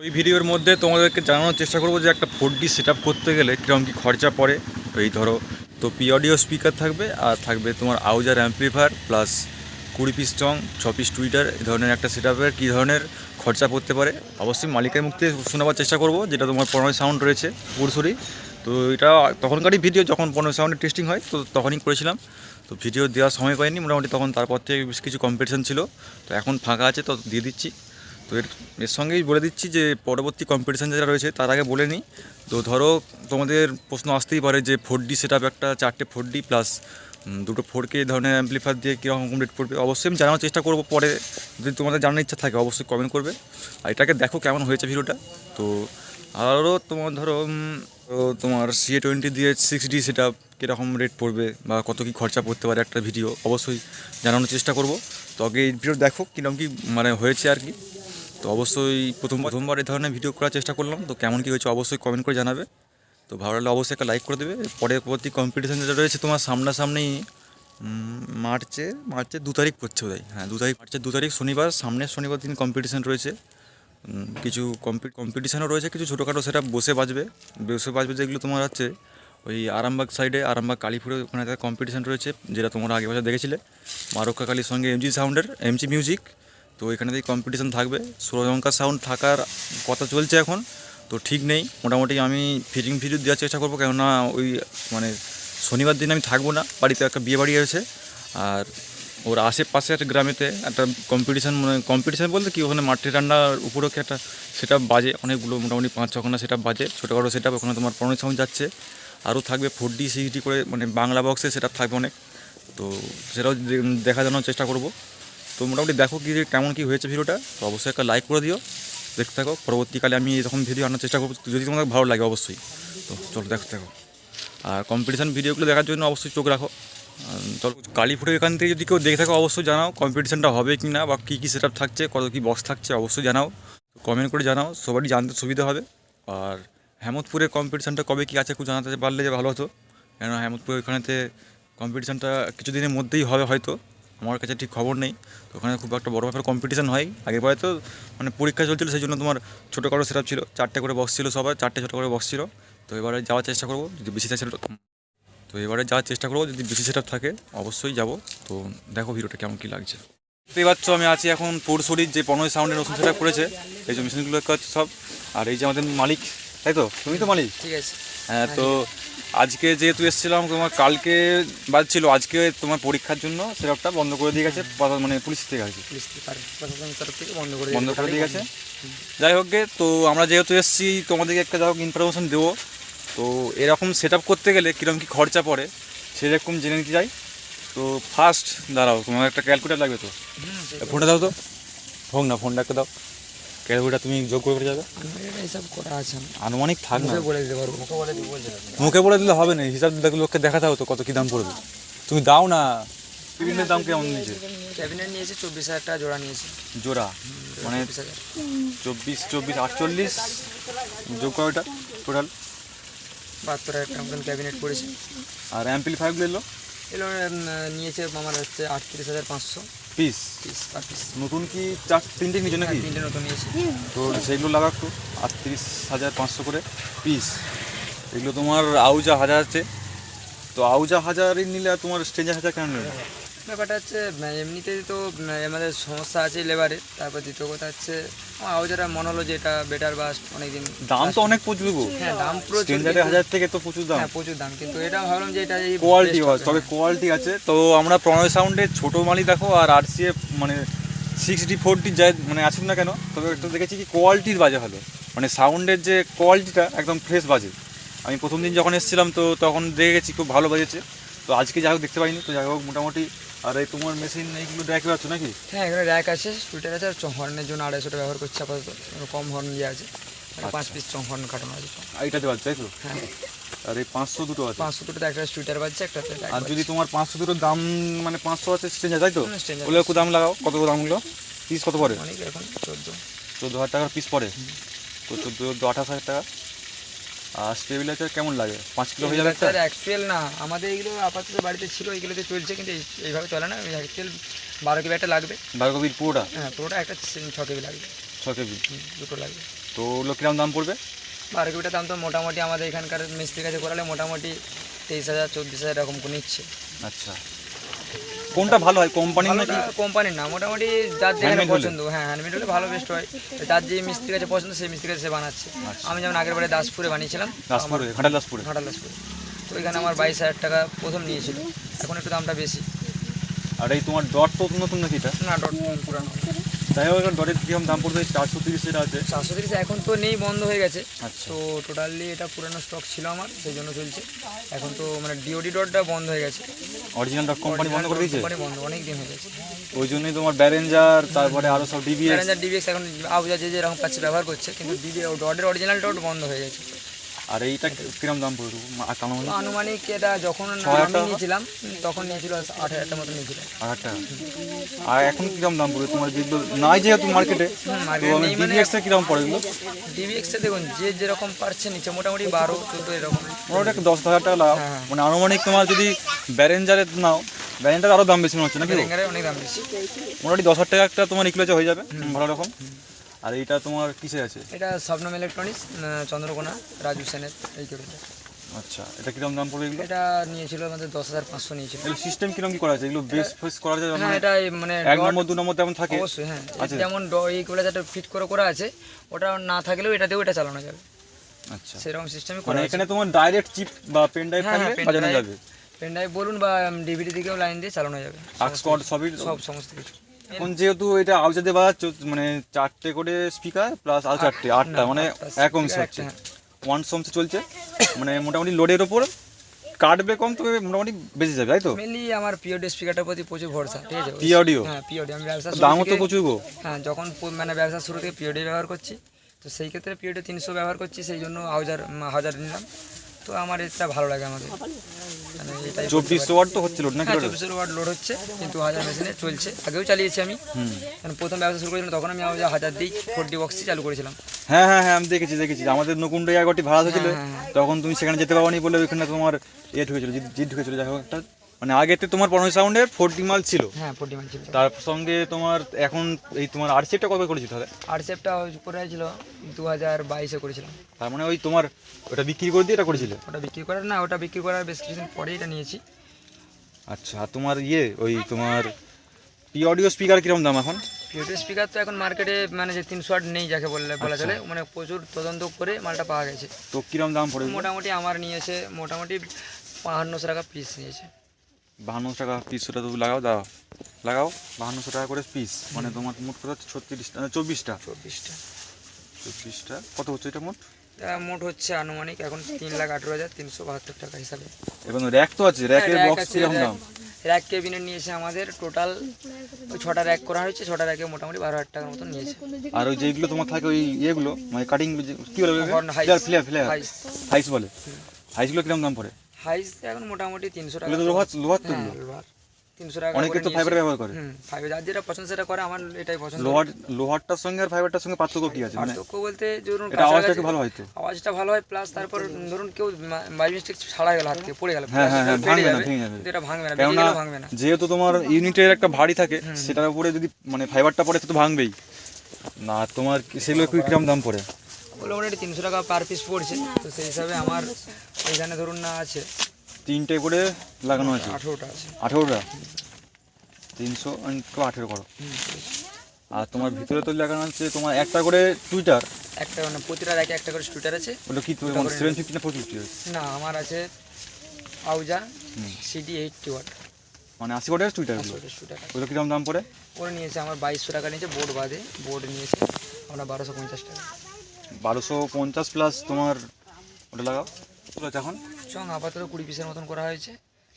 ওই ভিডিওর মধ্যে তোমাদেরকে জানানোর চেষ্টা করব যে একটা ফোর ডি সেট করতে গেলে কীরকম কী খরচা পড়ে। এই ধরো, তো পি অডিও স্পিকার থাকবে আর থাকবে তোমার আউজার অ্যাম্পলিফায়ার প্লাস কুড়ি পিস চং ছ পিস টুইটার এই ধরনের একটা সেট আপের কী ধরনের খরচা পড়তে পারে। অবশ্যই মালিকের মুখ থেকে শোনাবার চেষ্টা করব, যেটা তোমার পনেরো সাউন্ড রয়েছে পুরসুরি তো এটা তখনকারই ভিডিও যখন পনেরো সাউন্ডের টেস্টিং হয়, তো তখনই করেছিলাম। তো ভিডিও দেওয়ার সময় পাইনি, মোটামুটি তখন তারপর থেকে বেশ কিছু কম্পিটিশান ছিল। তো এখন ফাঁকা আছে, তো দিয়ে দিচ্ছি। তো এর এর সঙ্গেই বলে দিচ্ছি যে, পরবর্তী কম্পিটিশান যেটা রয়েছে, তার আগে বলে নিই। তো ধরো, তোমাদের প্রশ্ন আসতেই পারে যে ফোর ডি সেট একটা, চারটে ফোর ডি প্লাস দুটো ফোর কে ধরনের অ্যাম্পলিফায়ার দিয়ে কীরকম রেট পড়বে? অবশ্যই আমি জানানোর চেষ্টা করব পরে। যদি তোমাদের জানার ইচ্ছা থাকে, অবশ্যই কমেন্ট করবে। আর এটাকে দেখো কেমন হয়েছে ভিডিওটা তো আরও তোমার ধরো তোমার সিএ টোয়েন্টি দিয়ে সিক্স ডি সেটা কীরকম রেট পড়বে বা কত কী খরচা পড়তে পারে একটা ভিডিও অবশ্যই জানানোর চেষ্টা করব। তো আগে এই ভিডিও দেখো, কীরকম কী মানে হয়েছে আর কি। তো অবশ্যই প্রথম, প্রথমবার এই ধরনের ভিডিও করার চেষ্টা করলাম। তো কেমন কী হয়েছে অবশ্যই কমেন্ট করে জানাবে। তো ভালো লাগলে অবশ্যই একটা লাইক করে দেবে। পরে পরবর্তী কম্পিটিশান যেটা রয়েছে তোমার সামনাসামনি মার্চে মার্চে দু তারিখ পড়ছে বোধহয়। হ্যাঁ দু তারিখ, মার্চের দু তারিখ শনিবার, সামনের শনিবার দিন কম্পিটিশান রয়েছে। কিছু কম্পিটিশানও রয়েছে, কিছু ছোটোখাটো সেটা বসে বাজবে। বসে বাজবে যেগুলো তোমার হচ্ছে ওই আরামবাগ সাইডে আরামবাগ কালীপুরে ওখানে একটা কম্পিটিশান রয়েছে, যেটা তোমরা আগে বছর দেখেছিলে। মারক্কা কালীর সঙ্গে এমজি সাউন্ডের এমজি মিউজিক তো এখানে থেকে কম্পিটিশান থাকবে। সুরজঙ্কা সাউন্ড থাকার কথা চলছে এখন, তো ঠিক নেই। মোটামুটি আমি ফিটিং ভিডিও দেওয়ার চেষ্টা করব, কেননা ওই মানে শনিবার দিন আমি থাকব না, বাড়িতে একটা বিয়ে বাড়ি আছে। আর ওর আশেপাশে একটা গ্রামেতে একটা কম্পিটিশান মানে কম্পিটিশান বলতে কি? ওখানে মাটি রান্নার উপরেও কি একটা সেটা বাজে, অনেকগুলো মোটামুটি পাঁচ ছখানা সেটা বাজে, ছোটোখাটো সেটা ওখানে তোমার পনেরো সাউন্ড যাচ্ছে। আরও থাকবে ফোর ডি সিক্স ডি করে মানে বাংলা বক্সে সেটা থাকবে অনেক। তো সেটাও দেখা জানার চেষ্টা করব। তো মোটামুটি দেখো কি, কেমন কি হয়েছে ভিডিওটা, তো অবশ্যই একটা লাইক করে দিও। দেখতে থাকো, পরবর্তীকালে আমি এরকম ভিডিও আনার চেষ্টা করব। যদি তোমাদের ভালো লাগে অবশ্যই। তো চলো দেখতে থাকো। আর কম্পিটিশান ভিডিওগুলো দেখার জন্য অবশ্যই চোখ রাখো। চলো। কালীপুরের এখান থেকে যদি কেউ দেখে থাকো, অবশ্যই জানাও কম্পিটিশানটা হবে কি না বা কী কী সেট থাকছে, কত কী বক্স থাকছে, অবশ্যই জানাও। কমেন্ট করে জানাও, সবারই জানতে সুবিধা হবে। আর হেমতপুরের কম্পিটিশানটা কবে কী আছে একটু জানাতে পারলে যে ভালো হতো। কেন হেমতপুর ওখানেতে কম্পিটিশানটা কিছুদিনের মধ্যেই হবে হয়তো, আমার কাছে ঠিক খবর নেই। তো ওখানে খুব একটা বড় ব্যাপার কম্পিটিশান হয়। আগে পরে তো মানে পরীক্ষা চলছিল, সেই জন্য তোমার ছোটো করে সেট ছিল। চারটে করে বক্স ছিল সবার, চারটে ছোটো করে বক্স ছিল। তো এবারে যাওয়ার চেষ্টা করব, যদি বেশি সেট তো এবারে যাওয়ার চেষ্টা করব যদি বেশি সেট থাকে অবশ্যই যাব। তো দেখো ভিডিওটা কেমন কী লাগছে। দেখতেই পাচ্ছ আমি আছি এখন পোরশরীর যে পনেরো সাউন্ডের নতুন সেট করেছে এই যে মেশিনগুলো কাজ সব। আর এই যে আমাদের মালিক তাই তো? তুমি তো মালিক? ঠিক আছে। হ্যাঁ তো আজকে যেহেতু এসেছিলাম তোমার কালকে বাজছিল আজকে তোমার পরীক্ষার জন্য সেটআপটা বন্ধ করে দিয়ে গেছে মানে পুলিশ থেকে আর কি। থেকে বন্ধ করে করে দিয়ে গেছে। যাই হোক গে, তো আমরা যেহেতু এসেছি তোমাদেরকে একটা যাই হোক ইনফরমেশন দেবো। তো এরকম সেট করতে গেলে কীরকম কী খরচা পড়ে সেরকম জেনে নিতে চাই। তো ফার্স্ট দাঁড়াও তোমার একটা ক্যালকুলেটার লাগবে তো? ফোনটা দাও তো। হোক না ফোনটা একটা দাও। ক্যালকুলেটার তুমি যোগ করে যাবে। হিসাব করা আছে। আনুমানিক থাক না। মুখে বলে দিতে পারব। মুখে বলে দিতে মুখে বলে দিলে হবে না হিসাব লোককে দেখাতে হবে তো কত কী দাম পড়বে। তুমি দাও না। টিফিনের দাম কেমন নিয়েছে? ক্যাবিনেট নিয়েছে চব্বিশ হাজার টাকা জোড়া নিয়েছে। জোড়া মানে চব্বিশ চব্বিশ আটচল্লিশ যোগ করো এটা টোটাল বাহাত্তর হাজার টাকা মতন ক্যাবিনেট পড়েছে। আর অ্যাম্পলিফায়ারগুলো এলো? এগুলো নিয়েছে আমার হচ্ছে আটত্রিশ হাজার পাঁচশো। পিস পিস পার পিস নতুন কি চার তিনটে নিচে নাকি? তিনটে নতুন নিয়েছে। তো সেগুলো লাগা একটু আটত্রিশ হাজার পাঁচশো করে পিস এগুলো তোমার আউজা হাজার আছে। তো আউজা হাজারই নিলে তোমার স্ট্রেঞ্জার হাজার কেন নেবে ব্যাপারটা হচ্ছে এমনিতেই তো আমাদের সমস্যা আছে লেবারে তারপর দ্বিতীয় কথা হচ্ছে আমার আউজারা মনে হলো যে এটা বেটার বাস অনেকদিন দাম তো অনেক প্রচুর গো। হ্যাঁ দাম প্রচুর হাজার থেকে তো প্রচুর দাম। হ্যাঁ প্রচুর দাম কিন্তু এটা ভাবলাম যে এটা এই কোয়ালিটি তবে কোয়ালিটি আছে। তো আমরা প্রণয় সাউন্ডের ছোটো মালি দেখো আর আর সি মানে সিক্স ডি ফোর ডি যাই মানে আসুক না কেন তবে একটু দেখেছি কি কোয়ালিটির বাজে ভালো। মানে সাউন্ডের যে কোয়ালিটিটা একদম ফ্রেশ বাজে। আমি প্রথম দিন যখন এসেছিলাম তো তখন দেখে গেছি খুব ভালো বাজেছে। তো আজকে যাই হোক দেখতে পাইনি। তো যাই হোক মোটামুটি আর এই তোমার মেশিন এইগুলো দেখতে পাচ্ছ নাকি? হ্যাঁ এখানে র্যাক আছে সুইটার আছে আর হর্নের জন্য আড়াইশোটা ব্যবহার করছে আপাতত। কম হর্ন দিয়ে আছে। মানে পাঁচ পিস হর্ন কাটানো আছে। এইটাতে বাজছে তাই তো? হ্যাঁ। আর এই পাঁচশো দুটো আছে। পাঁচশো দুটোতে একটা সুইটার বাজছে একটা আর যদি তোমার পাঁচশো দুটোর দাম মানে পাঁচশো আছে স্ট্রেঞ্জার তাই তো? ওগুলো একটু দাম লাগাও কত দামগুলো? পিস কত পড়ে? অনেক এখন চোদ্দ। চোদ্দ হাজার টাকার পিস পড়ে। তো চোদ্দ চোদ্দ আঠাশ হাজার টাকা। আর স্টেবিলাইজার কেমন লাগে? পাঁচ কিলো হয়ে যাবে স্যার অ্যাকচুয়াল না। আমাদের এগুলো আপাতত বাড়িতে ছিল এগুলোতে চলছে কিন্তু এইভাবে চলে না। অ্যাকচুয়াল বারো কেবি একটা লাগবে। বারো কপির পুরোটা? হ্যাঁ পুরোটা একটা ছ কেবি লাগবে। ছ কেজি দুটো লাগবে। তো ওগুলো কিরম দাম পড়বে? বারো কেবিটার দাম তো মোটামুটি আমাদের এখানকার মিস্ত্রির কাছে করালে মোটামুটি তেইশ হাজার চব্বিশ হাজার এরকম করে নিচ্ছে। আচ্ছা। কোনটা ভালো হয়? কোম্পানির নাকি? কোম্পানির না মোটামুটি যার যে পছন্দ হ্যাঁ হ্যান্ডমেড হলে ভালো বেস্ট হয়। যার যে মিস্ত্রি কাছে পছন্দ সেই মিস্ত্রির কাছে সে বানাচ্ছে। আচ্ছা। আমি যেমন আগের বারে দাসপুরে বানিয়েছিলাম দাসপুরে ঘাটাল দাসপুরে ঘাটাল দাসপুরে তো ওইখানে আমার বাইশ হাজার টাকা প্রথম নিয়েছিল। এখন একটু দামটা বেশি। আর এই তোমার ডট তো নতুন নাকি এটা? না ডট পুরানো। তাই হোক ডটের কিরম দাম পড়বে চারশো তিরিশ যেটা আছে। চারশো তিরিশ এখন তো নেই বন্ধ হয়ে গেছে। আচ্ছা। তো টোটালি এটা পুরানো স্টক ছিল আমার সেই জন্য চলছে। এখন তো মানে ডিওডি ডটটা বন্ধ হয়ে গেছে। অরিজিনাল ডট কোম্পানি বন্ধ করে দিয়েছে? কোম্পানি বন্ধ অনেক দিন হয়ে গেছে। ওই জন্যই তোমার ব্যারেঞ্জার তারপরে আরও সব ডিবিএস এখন আবুজা যে যেরকম পাচ্ছে ব্যবহার করছে কিন্তু ডিবি ডটের অরিজিনাল ডট বন্ধ হয়ে গেছে। আর এইটা কিরম দাম পড়বে কেমন আনুমানিক এটা যখন আমি নিয়েছিলাম তখন নিয়েছিল আট হাজার টাকা মতো নিয়েছিল। আট টাকা। আর এখন কিরম দাম পড়বে তোমার যেগুলো নাই যেহেতু মার্কেটে তো market নেই ডিবিএক্স এর কিরম পড়ে এগুলো? ডিবিএক্সে দেখুন যে যেরকম পারছে নিচে মোটামুটি বারো চোদ্দ এরকম। মোটামুটি একটা দশ হাজার টাকা লাগাও হ্যাঁ। মানে আনুমানিক তোমার যদি ব্যারেঞ্জারের নাও ব্যারেঞ্জার আরও দাম বেশি মনে হচ্ছে নাকি? অনেক দাম বেশি। মোটামুটি দশ হাজার টাকা একটা তোমার ইকুলেচার হয়ে যাবে ভালো রকম। আর এটা তোমার কিসে আছে? এটা শবনম ইলেকট্রনিক্স চন্দ্রকোনা রাজু সেনের এই করে আচ্ছা এটা কিরম দাম পড়বে এগুলো? এটা নিয়েছিল আমাদের দশ হাজার পাঁচশো নিয়েছিল। এগুলো সিস্টেম কিরম কি করা আছে? এগুলো বেস ফেস করা যায় হ্যাঁ মানে এটা মানে এক নম্বর দু নম্বর তেমন থাকে? অবশ্যই হ্যাঁ। আচ্ছা। যেমন ড- এইগুলো যেটা ফিট করে করা আছে ওটা না থাকলেও এটা দিয়েও এটা চালানো যাবে। আচ্ছা। সেরকম সিস্টেমে মানে করা আছে। এখানে তোমার ডাইরেক্ট চিপ বা পেন ড্রাইভ হ্যাঁ, বাজানো। যাবে? পেনড্রাইভ বলুন বা ডিভিডি থেকেও লাইন দিয়ে চালানো যাবে। আক্স কর্ড সবই সব সমস্ত কিছু। এখন যেহেতু এটা আউজাতে বাজাচ্ছ মানে চারটে করে স্পিকার প্লাস আরও চারটে আটটা মানে এক অংশ হচ্ছে। ওয়ান সমসে চলছে মানে মোটামুটি লোডের ওপর। কাটবে কম তবে মোটামুটি বেঁচে যাবে তাই তো? মেনলি আমার পিওডি স্পিকারটার প্রতি প্রচুর ভরসা ঠিক আছে? পি অডিও হ্যাঁ পিওডি আমি ব্যবসা দামও তো প্রচুর গো। হ্যাঁ যখন মানে ব্যবসা শুরু থেকে পিওডি ব্যবহার করছি তো সেই ক্ষেত্রে পিওডি তিনশো ব্যবহার করছি সেই জন্য হাজার হাজার নিলাম। তো আমার এটা ভালো লাগে আমাদের মানে চব্বিশশো ওয়াট তো হচ্ছে নাকি না চব্বিশশো ওয়াট লোড হচ্ছে কিন্তু হাজার মেশিনে চলছে। আগেও চালিয়েছি আমি। হুম। মানে প্রথম ব্যবসা শুরু করেছিলাম তখন আমি আমাদের হাজার দিই ফোরটি বক্সই চালু করেছিলাম। হ্যাঁ হ্যাঁ হ্যাঁ আমি দেখেছি দেখেছি। আমাদের নকুণ্ড এগারোটি ভাড়া হয়েছিল হ্যাঁ, হ্যাঁ। তখন তুমি সেখানে যেতে পারো বলে ওইখানে তোমার ইয়ে ঢুকেছিল জিদ ঢুকেছিল। যাই হোক একটা মানে আগে আগেতে তোমার পনেরো সাউন্ডের ফোরটি মাল ছিল। হ্যাঁ ফোরটি মান ছিল। তার সঙ্গে তোমার এখন এই তোমার আর সেটটা কবে করেছি তাহলে? আর সেপটা করে ছিল দু হাজার বাইশে করেছিলাম। তার মানে ওই তোমার ওটা বিক্রি করে দিয়ে এটা করেছিলে? ওটা বিক্রি করার না ওটা বিক্রি করার বেশ কিছুদিন পরেই এটা নিয়েছি। আচ্ছা আর তোমার ইয়ে ওই তোমার পি অডিও স্পিকার কীরকম দাম এখন? পিওটি স্পিকার তো এখন মার্কেটে মানে যে তিনশো আট নেই যাকে বললে বলা আচ্ছা। চলে মানে প্রচুর তদন্ত করে মালটা পাওয়া গেছে। তো কিরম দাম পড়ে মোটামুটি আমার নিয়েছে মোটামুটি বাহান্নশো টাকা পিস নিয়েছে। বাহান্নশো টাকা পিসটা তো লাগাও দাও। লাগাও বাহান্নশো টাকা করে পিস মানে তোমার মোট হচ্ছে ছত্রিশটা না, চব্বিশটা। চব্বিশটা। চব্বিশটা। কত হচ্ছে এটা মোট? মোট হচ্ছে আনুমানিক এখন তিন লাখ আঠেরো হাজার তিনশো বাহাত্তর টাকা হিসাবে। এবং র্যাক তো আছে র্যাকের বক্স কীরকম দাম? র্যাক কেবিনেট নিয়েছে আমাদের টোটাল ওই ছটা র্যাক করা হয়েছে ছটা র্যাকে মোটামুটি বারো হাজার টাকার মতন নিয়েছে। আর ওই যেগুলো তোমার থাকে ওই ইয়েগুলো মানে কাটিং কি বলে. ফ্লেয়ার ফ্লেয়ার হাইস বলে। হাইসগুলো কীরকম দাম পড়ে? হাইস এখন মোটামুটি তিনশো টাকা লোহার লোহার তো হ্যাঁ, লোহার। তিনশো টাকা অনেকে তো ফাইবার ব্যবহার করে। ফাইবার যার যেটা পছন্দ সেটা করে আমার এটাই পছন্দ। লোহার লোহারটার সঙ্গে আর ফাইবারটার সঙ্গে পার্থক্য কি আছে? মানে পার্থক্য বলতে ধরুন এটা আওয়াজটা একটু ভালো হয়তো আওয়াজটা ভালো হয় প্লাস তারপর ধরুন কেউ বাই মিস্টেক ছাড়া গেল হাত থেকে পড়ে গেল হ্যাঁ, হ্যাঁ, হ্যাঁ, ভাঙবে না, ভেঙে যাবে। এটা ভাঙবে না কেননা ভাঙবে না। যেহেতু তোমার ইউনিটের একটা ভারী থাকে সেটার উপরে যদি মানে ফাইবারটা পড়ে তো ভাঙবেই। না তোমার সেগুলো কি কিরম দাম পড়ে। ওগুলো মোটামুটি তিনশো টাকা পার পিস পড়ছে। তো সেই হিসাবে আমার এখানে ধরুন না আছে। তিনটে করে লাগানো আছে? আঠেরোটা আছে। আঠেরোটা? তিনশো আঠেরো করো। আর তোমার ভিতরে তো লাগানো আছে তোমার একটা করে টুইটার? একটা মানে প্রতিটা র্যাকে একটা করে টুইটার আছে। ওটা কি তোমার সেভেন ফিফটি না ফোর ফিফটি না আমার আছে আউজা। CD eighty watt. মানে আশি টুইটারগুলো স্টুটার ওগুলো কিরম দাম পড়ে? ওরা নিয়েছে আমার বাইশশো টাকা নিয়েছে বোর্ড বাদে। বোর্ড নিয়েছে আমরা বারোশো পঞ্চাশ টাকা। বারোশো পঞ্চাশ প্লাস তোমার ওটা লাগাও। এখন? চং আপাতত কুড়ি পিসের মতন করা হয়েছে।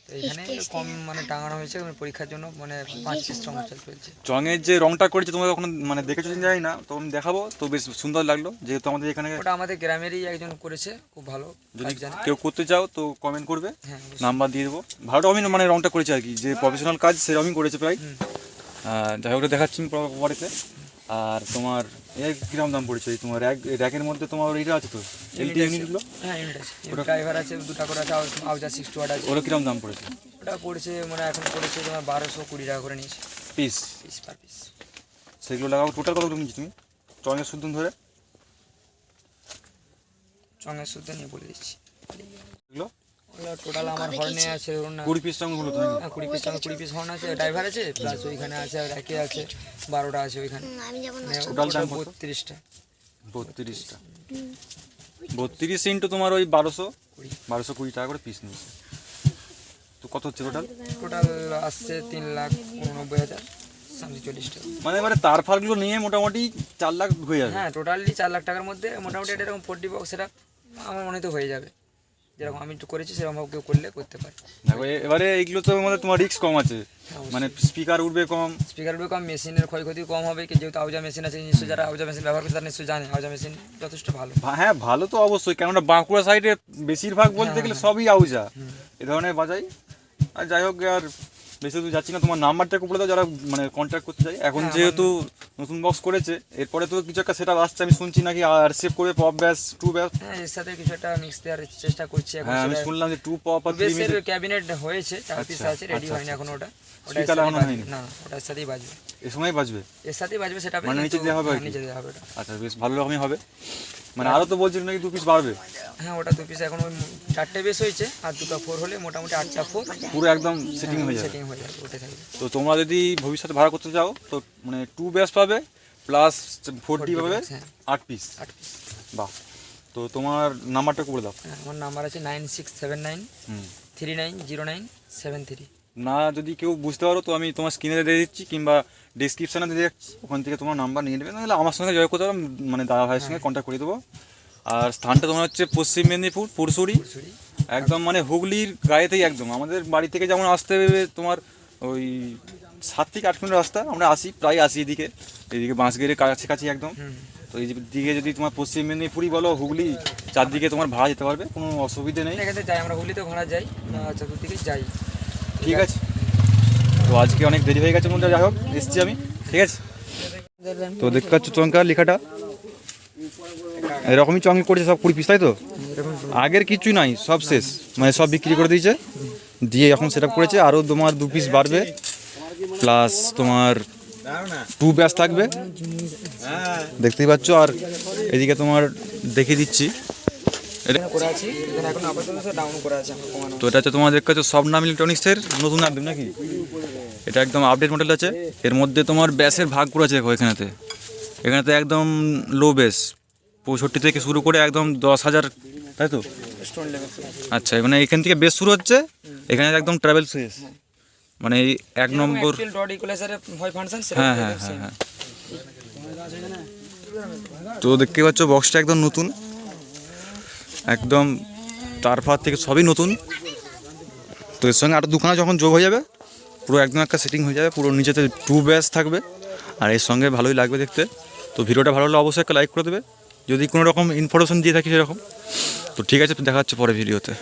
তো এখানে কম মানে টাঙানো হয়েছে মানে পরীক্ষার জন্য মানে পাঁচ পিস চং চলছে। চঙের যে রংটা করেছে তোমরা কখনো মানে দেখেছ না তো আমি দেখাবো। তো বেশ সুন্দর লাগল যেহেতু আমাদের এখানে ওটা আমাদের গ্রামেরই একজন করেছে খুব ভালো যদি কেউ করতে চাও তো কমেন্ট করবে হ্যাঁ নাম্বার দিয়ে দেবো। ভালোটা আমি মানে রংটা করেছে আর কি যে প্রফেশনাল কাজ সেরকমই করেছে প্রায়। যাই হোক দেখাচ্ছি পরেতে আর তোমার এর কীরকম দাম পড়েছে তোমার র্যাক র্যাকের মধ্যে তোমার এটা আছে তো? এলটি ইউনিটগুলো হ্যাঁ ইউনিট আছে। ড্রাইভার আছে দুটা করে আছে আউজার সিক্সটি ওয়াট আছে। ওরা কীরকম দাম পড়েছে? ওটা পড়েছে মানে এখন পড়েছে তোমার বারোশো কুড়ি টাকা করে নিয়েছে। পিস পিস পার পিস সেগুলো লাগাও টোটাল কত নিচ্ছি তুমি? চঙের শুদ্ধ ধরে? চঙের সুদ্ধ নিয়ে বলে দিচ্ছি। এগুলো? টোটাল আমার হর্নে আছে ধরুন না কুড়ি পিস নাকি? হ্যাঁ, কুড়ি পিস সঙ্গে কুড়ি পিস হর্ন আছে ড্রাইভার আছে প্লাস ওইখানে আছে আর একে আছে বারোটা আছে ওইখানে। আমি যেমন মানে দাম বত্রিশটা। বত্রিশটা। বত্রিশ ইন্টু তোমার ওই বারোশো কুড়ি। বারোশো কুড়ি টাকা করে পিস নিয়েছে। তো কত হচ্ছে টোটাল টোটাল আসছে তিন লাখ উননব্বই হাজার মানে এবারে তার ফারগুলো নিয়ে মোটামুটি চার লাখ হয়ে যাবে। হ্যাঁ টোটালি চার লাখ টাকার মধ্যে মোটামুটি এটা এরকম ফোর্টি বক্স সেটা আমার মনে হয় তো হয়ে যাবে। যেরকম আমি একটু করেছি সেরকম কেউ করলে করতে পারে। দেখো এবারে এইগুলো তো আমাদের তোমার রিস্ক কম আছে। মানে স্পিকার উঠবে কম। স্পিকার উঠবে কম মেশিনের ক্ষয়ক্ষতি কম হবে কি যেহেতু আউজা মেশিন আছে নিশ্চয়ই যারা আউজা মেশিন ব্যবহার করে তারা নিশ্চয়ই জানে আউজা মেশিন যথেষ্ট ভালো। হ্যাঁ ভালো তো অবশ্যই কেননা বাঁকুড়া সাইডে বেশিরভাগ বলতে গেলে সবই আউজা এ ধরনের বাজাই। আর যাই হোক আর বেশি দূর যাচ্ছি না তোমার নাম্বারটা একটু বলে দাও যারা মানে কন্ট্যাক্ট করতে চাই এখন হ্যাঁ, যেহেতু নতুন বক্স করেছে এরপরে তো কিছু একটা সেটা আসছে আমি শুনছি নাকি আর সেভ করবে পপ ব্যাস টু ব্যাস হ্যাঁ এর সাথে কিছু একটা মিক্স দেওয়ার চেষ্টা করছি এখন হ্যাঁ আমি শুনলাম যে টু পপ আর থ্রি বেসের ক্যাবিনেট হয়েছে চার পিস আচ্ছা, আছে রেডি আচ্ছা, হয়নি এখন ওটা। ওটা এখনও হয়নি? না ওটার সাথেই বাজবে। এ সময় বাজবে? এর সাথেই বাজবে সেটা মানে নিচে দেওয়া হবে নিচে দেওয়া হবে আচ্ছা বেশ ভালো রকমই হবে। মানে আরও তো বলছিল নাকি দু পিস বাড়বে? হ্যাঁ ওটা দু পিস এখন ওই চারটে বেস হয়েছে আর দুটো ফোর হলে মোটামুটি আটটা ফোর পুরো একদম সেটিং হয়ে যাবে। সেটিং হয়ে যাবে ওটা থাকবে। তো তোমরা যদি ভবিষ্যতে ভাড়া করতে চাও তো মানে টু ব্যাস পাবে প্লাস ফোর ডি পাবে হ্যাঁ। আট পিস আট পিস বাহ। তো তোমার নাম্বারটা করে দাও। হ্যাঁ আমার নাম্বার আছে nine six seven nine three nine zero nine seven three না যদি কেউ বুঝতে পারো তো আমি তোমার স্ক্রিনে দিয়ে দিচ্ছি কিংবা ডিসক্রিপশানে দিয়ে যাচ্ছি ওখান থেকে তোমার নাম্বার নিয়ে নেবে নাহলে আমার সঙ্গে যোগাযোগ করতে পারো মানে দাদা ভাইয়ের সঙ্গে কন্ট্যাক্ট করে দেবো। আর স্থানটা তোমার হচ্ছে পশ্চিম মেদিনীপুর পুরসুরি। একদম মানে হুগলির গায়েতেই একদম। আমাদের বাড়ি থেকে যেমন আসতে হবে তোমার ওই সাত থেকে আট কিলোমিটার রাস্তা আমরা আসি প্রায় আসি এদিকে। এদিকে বাঁশগেরের কাছাকাছি একদম। তো এই দিকে যদি তোমার পশ্চিম মেদিনীপুরই বলো হুগলি চারদিকে তোমার ভাড়া যেতে পারবে কোনো অসুবিধে নেই। আমরা হুগলিতে ঘোরা যাই আহ, চতুর্দিকে যাই। ঠিক আছে। তো আজকে অনেক দেরি হয়ে গেছে মধ্যে যাই হোক, এসছি আমি, ঠিক আছে? তো দেখতে পাচ্ছ চঙ্কা লেখাটা। এরকমই চঙ্কি করেছে সব কুড়ি পিস, তাই তো? আগের কিছুই নাই, সব শেষ। মানে সব বিক্রি করে দিয়েছে। দিয়ে এখন সেট করেছে আরও তোমার দু পিস বাড়বে। প্লাস তোমার টু ব্যাস থাকবে। দেখতেই পাচ্ছ, আর এদিকে তোমার দেখিয়ে দিচ্ছি। এটা- করে আছি এখানে এখন আপাতত ডাউন করে আছে তো এটা হচ্ছে তোমার দেখতে পাচ্ছ সবনাম ইলেকট্রনিক্সের নতুন আপডেট নাকি? এটা একদম আপডেট মডেল আছে। এর মধ্যে তোমার ব্যাসের ভাগ করেছে দেখো এখানেতে। এখানেতে একদম লো বেস পঁয়ষট্টি থেকে শুরু করে একদম দশ হাজার তাই তো? আচ্ছা মানে এখান থেকে বেস শুরু হচ্ছে। এখানে একদম ট্রাভেল শেষ মানে এই এক নম্বর হয় হ্যাঁ হ্যাঁ হ্যাঁ হ্যাঁ তো দেখতে পাচ্ছ বক্সটা একদম নতুন। একদম তার ফার থেকে সবই নতুন। তো এর সঙ্গে আরও দুখানা যখন যোগ হয়ে যাবে, পুরো একদম একটা সেটিং হয়ে যাবে, পুরো নিচেতে টু ব্যাস থাকবে। আর এর সঙ্গে ভালোই লাগবে দেখতে। তো ভিডিওটা ভালো হলে অবশ্যই একটা লাইক করে দেবে। যদি কোনো রকম ইনফরমেশন দিয়ে থাকি সেরকম। তো ঠিক আছে দেখা হচ্ছে পরে ভিডিওতে